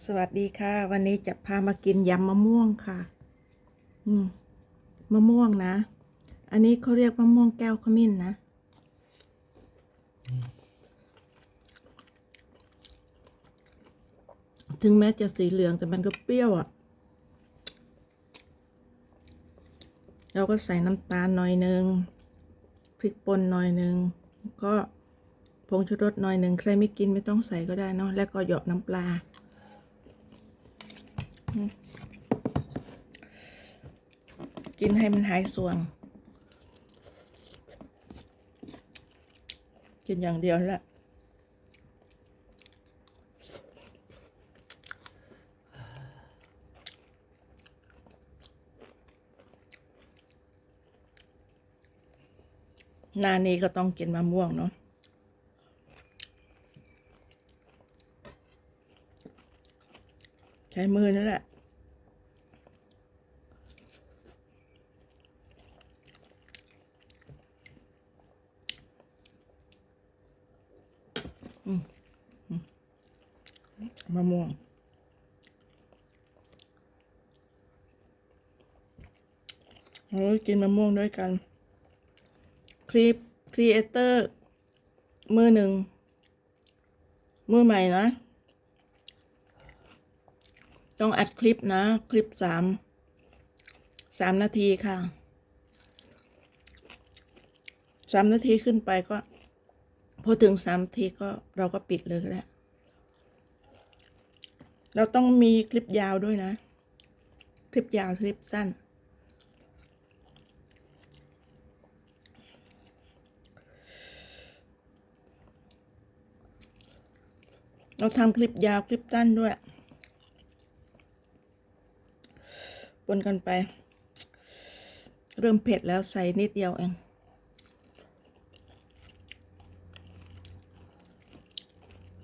สวัสดีค่ะ วันนี้จะพามากินยำมะม่วงค่ะ อืมมะม่วงนะ อันนี้เขาเรียกมะม่วงแก้วขมิ้นนะ ถึงแม้จะสีเหลืองแต่มันก็เปรี้ยวอะ่ะ เราก็ใส่น้ำตาลหน่อยหนึ่งพริกป่นหน่อยหนึ่งก็ผงชูรสหน่อยหนึ่งใครไม่กินไม่ต้องใส่ก็ได้เนาะแล้วก็หยอกน้ำปลา กินให้มันหายส่วง กินอย่างเดียวแหละนานี้ก็ต้องกินมะม่วงเนาะ ใช้มือนั่นแหละมอืมมะม่วงเรากินมะม่วงด้วยกัน คลิปครีเอเตอร์ มือหนึ่ง มือใหม่นะ ต้องอัดคลิปนะ คลิปสามสามนาทีค่ะสามนาทีขึ้นไปก็ พอถึงสามนาทีก็เราก็ปิดเลยก็ได้เราต้องมีคลิปยาวด้วยนะ คลิปยาวคลิปสั้น เราทำคลิปยาวคลิปสั้นด้วย ปนกันไป เริ่มเผ็ดแล้วใส่นิดเดียวเอง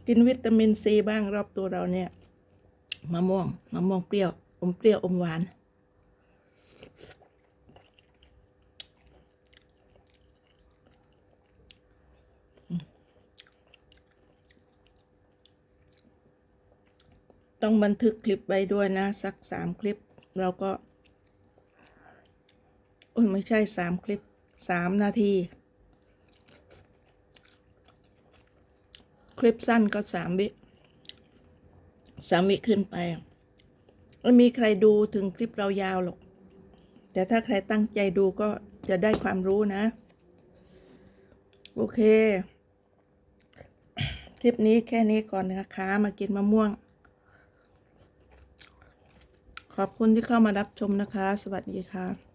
กินวิตามินซีบ้างรอบตัวเราเนี่ยมะม่วงมะม่วงเปรี้ยว อมเปรี้ยว อมหวาน ต้องบันทึกคลิปไว้ด้วยนะ สักสามคลิป เราก็โอ้ยไม่ใช่สามคลิปสามนาที คลิปสั้นก็สามวิสามวิขึ้นไปไม่มีใครดูถึงคลิปเรายาวหรอก แต่ถ้าใครตั้งใจดูก็จะได้ความรู้นะ โอเค คลิปนี้แค่นี้ก่อนนะคะ มากินมะม่วง ขอบคุณที่เข้ามารับชมนะคะ สวัสดีค่ะ